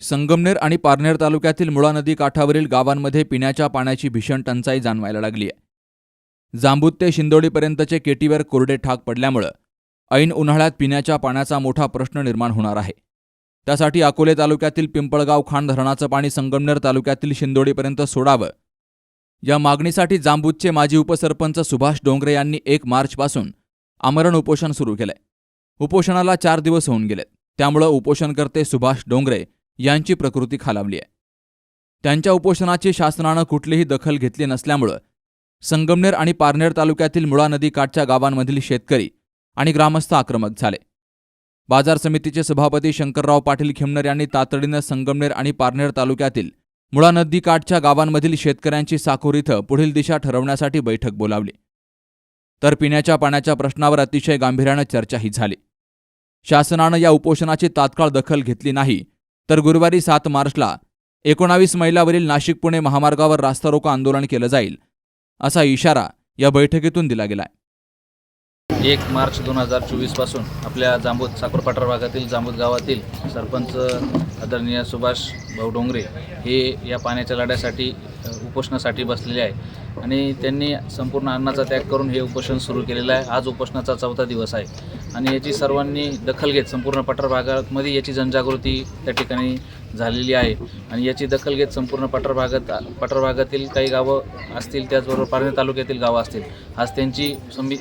संगमनेर आणि पारनेर तालुक्यातील मुळा नदी काठावरील गावांमध्ये पिण्याच्या पाण्याची भीषण टंचाई जाणवायला लागली आहे. जांबूत ते शिंदोडीपर्यंतचे केटीवर कोरडे ठाक पडल्यामुळं ऐन उन्हाळ्यात पिण्याच्या पाण्याचा मोठा प्रश्न निर्माण होणार आहे. त्यासाठी अकोले तालुक्यातील पिंपळगाव खाण धरणाचं पाणी संगमनेर तालुक्यातील शिंदोडीपर्यंत सोडावं. या मागणीसाठी जांबूतचे माजी उपसरपंच सुभाष डोंगरे यांनी एक मार्चपासून आमरण उपोषण सुरू केलंय. उपोषणाला चार दिवस होऊन गेलेत. त्यामुळं उपोषणकर्ते सुभाष डोंगरे यांची प्रकृती खालावली आहे. त्यांच्या उपोषणाची शासनानं कुठलीही दखल घेतली नसल्यामुळं संगमनेर आणि पारनेर तालुक्यातील मुळा नदी काठच्या गावांमधील शेतकरी आणि ग्रामस्थ आक्रमक झाले. बाजार समितीचे सभापती शंकरराव पाटील खिमनर यांनी तातडीनं संगमनेर आणि पारनेर तालुक्यातील मुळा नदी काठच्या गावांमधील शेतकऱ्यांची साकोर इथं पुढील दिशा ठरवण्यासाठी बैठक बोलावली. तर पिण्याच्या पाण्याच्या प्रश्नावर अतिशय गांभीर्यानं चर्चाही झाली. शासनानं या उपोषणाची तात्काळ दखल घेतली नाही तर गुरुवारी सात मार्चला एकोणावीस मैलावरील नाशिक पुणे महामार्गावर रास्ता रोको आंदोलन केलं जाईल असा इशारा या बैठकीतून दिला गेलाय. एक मार्च दोन हजार चोवीसपासून आपल्या जांबूत साखरपाटर भागातील जांबूत गावातील सरपंच आदरणीय सुभाष भाऊ डोंगरे हे या पाण्याच्या लढ्यासाठी उपोषणासाठी बसलेले आहे आणि त्यांनी संपूर्ण अन्नाचा त्याग करून हे उपोषण सुरू केलेलं आहे. आज उपोषणाचा चौथा दिवस आहे. आणि याची सर्वांनी दखल घेत संपूर्ण पठार भागामध्ये याची जनजागृती त्या ठिकाणी झालेली आहे. आणि याची दखल घेत संपूर्ण पठार भागात पठार भागातील काही गावं असतील त्याचबरोबर पारणे तालुक्यातील गावं असतील आज त्यांची संमी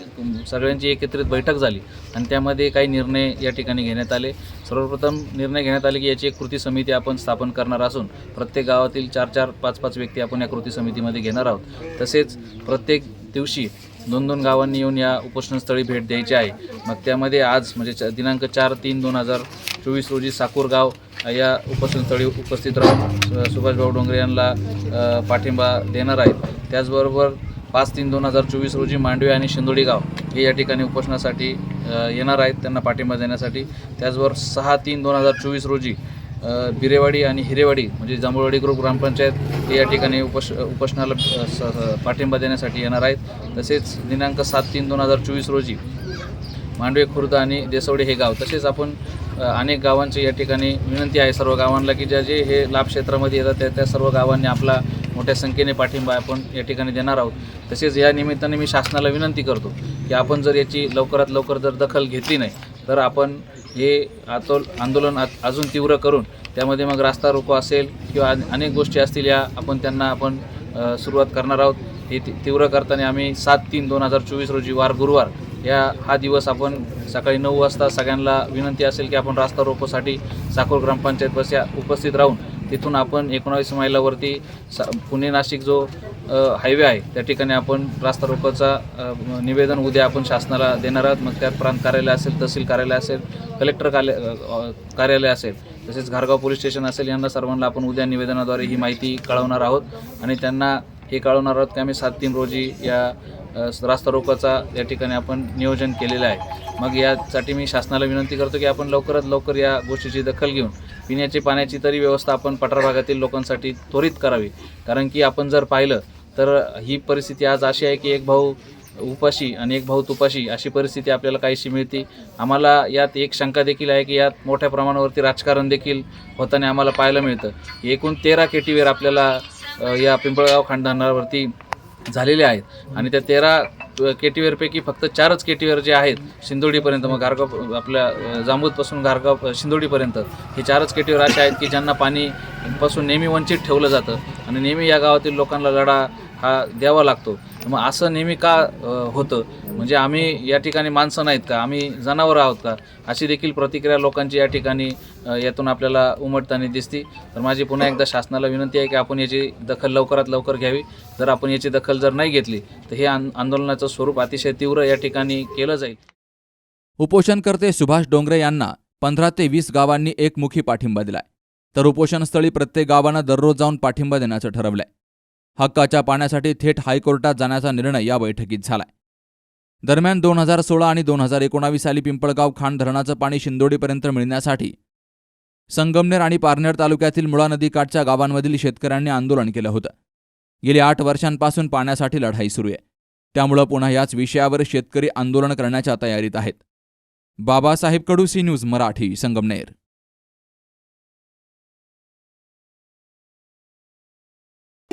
सगळ्यांची एकत्रित बैठक झाली. आणि त्यामध्ये काही निर्णय या ठिकाणी घेण्यात आले. सर्वप्रथम निर्णय घेण्यात आले की याची एक कृती समिती आपण स्थापन करणार असून प्रत्येक गावातील चार चार पाच पाच व्यक्ती आपण या कृती समितीमध्ये घेणार आहोत. तसेच प्रत्येक दिवशी दोन दोन गावांनी येऊन या उपोषणस्थळी भेट द्यायची आहे. मग त्यामध्ये आज म्हणजे च- दिनांक चार तीन दोन हजार चोवीस रोजी साकूर गाव या उपोषणस्थळी उपस्थित राहून सुभाषभाऊ डोंगरे यांना पाठिंबा देणार आहेत. त्याचबरोबर पाच तीन दोन हजार चोवीस रोजी मांडवे आणि शिंदोडी गाव हे या ठिकाणी उपोषणासाठी येणार आहेत त्यांना पाठिंबा देण्यासाठी. त्याचबरोबर सहा तीन दोन हजार चोवीस रोजी बिरेवाडी आणि हिरेवाडी म्हणजे जांभूळवाडी ग्रुप ग्रामपंचायत हे या ठिकाणी उपोष उपोषणाला स- पाठिंबा देण्यासाठी येणार आहेत. तसेच दिनांक सात तीन दोन हजार चोवीस रोजी मांडवे खुर्द आणि देसवडे हे गाव तसेच आपण अनेक गावांची या ठिकाणी विनंती आहे सर्व गावांना की ज्या जे हे लाभ क्षेत्रामध्ये येतात त्या त्या सर्व गावांनी आपला मोठ्या संख्येने पाठिंबा आपण या ठिकाणी देणार आहोत. तसेच या निमित्ताने मी शासनाला विनंती करतो की आपण जर याची लवकरात लवकर जर दखल घेतली नाही तर आपण हे आतोल आंदोलन अजून तीव्र करून त्यामध्ये मग रास्ता रोको असेल किंवा अनेक गोष्टी असतील या आपण त्यांना आपण सुरुवात करणार आहोत. हे तीव्र करताना आम्ही सात तीन दोन हजार चोवीस रोजी वार गुरुवार या हा दिवस आपण सकाळी नऊ वाजता सगळ्यांना विनंती असेल की आपण रास्ता रोकोसाठी साकोर ग्रामपंचायत बस या उपस्थित राहून तिथून आपण एकोणावीस मैलावरती सा पुणे नाशिक जो हायवे आहे त्या ठिकाणी आपण रास्ता रोकोचा निवेदन उद्या आपण शासनाला देणार आहोत. मग त्यात प्रांत कार्यालय असेल तहसील कार्यालय असेल कलेक्टर कार्य कार्यालय असेल तसेच घारगाव पोलीस स्टेशन असेल यांना सर्वांना आपण उद्या निवेदनाद्वारे ही माहिती कळवणार आहोत. आणि त्यांना हे कळवणार आहोत की आम्ही सात तीन रोजी या रास्ता रोकोचा या ठिकाणी आपण नियोजन केलेलं आहे. मग यासाठी मी शासनाला विनंती करतो की आपण लवकरात लवकर या गोष्टीची दखल घेऊन पिण्याची पाण्याची तरी व्यवस्था आपण पठार भागातील लोकांसाठी त्वरित करावी. कारण की आपण जर पाहिलं तर ही परिस्थिती आज अशी आहे की एक भाऊ उपाशी आणि एक भाऊ तुपाशी अशी परिस्थिती आपल्याला काहीशी मिळते. आम्हाला यात एक शंका देखील आहे की यात मोठ्या प्रमाणावरती राजकारण देखील होताना आम्हाला पाहायला मिळतं. एकूण तेरा केटीवेर आपल्याला या पिंपळगाव खांडधानावरती झालेले आहेत. आणि त्या तेरा केटीवेरपैकी फक्त चारच केटीवेर जे आहेत शिंदोडीपर्यंत मग गारगाव आपल्या जांबूतपासून गारगाव शिंदोडीपर्यंत हे चारच केटीवेर असे आहेत की ज्यांना पाणीपासून नेहमी वंचित ठेवलं जातं. आणि नेहमी या गावातील लोकांना लढा हा द्यावा लागतो. मग असं नेहमी का होतं? म्हणजे आम्ही या ठिकाणी माणसं नाहीत का? आम्ही जनावरं आहोत का? अशी देखील प्रतिक्रिया लोकांची या ठिकाणी यातून आपल्याला उमटताना दिसती. तर माझी पुन्हा एकदा शासनाला विनंती आहे की आपण याची दखल लवकरात लवकर घ्यावी. जर आपण याची दखल जर नाही घेतली तर हे आंदोलनाचं स्वरूप अतिशय तीव्र या ठिकाणी केलं जाईल. उपोषणकर्ते सुभाष डोंगरे यांना पंधरा ते वीस गावांनी एकमुखी पाठिंबा दिलाय. तर उपोषणस्थळी प्रत्येक गावांना दररोज जाऊन पाठिंबा देण्याचं ठरवलंय. हक्काच्या पाण्यासाठी थेट हायकोर्टात जाण्याचा निर्णय या बैठकीत झालाय. दरम्यान दोन हजार सोळा आणि दोन हजार एकोणावीस साली पिंपळगाव खाण धरणाचं पाणी शिंदोडीपर्यंत मिळण्यासाठी संगमनेर आणि पारनेर तालुक्यातील मुळा नदीकाठच्या गावांमधील शेतकऱ्यांनी आंदोलन केलं होतं. गेली आठ वर्षांपासून पाण्यासाठी लढाई सुरू आहे. त्यामुळं पुन्हा याच विषयावर शेतकरी आंदोलन करण्याच्या तयारीत आहेत. Babasaheb Kadu C news Marathi Sangamner.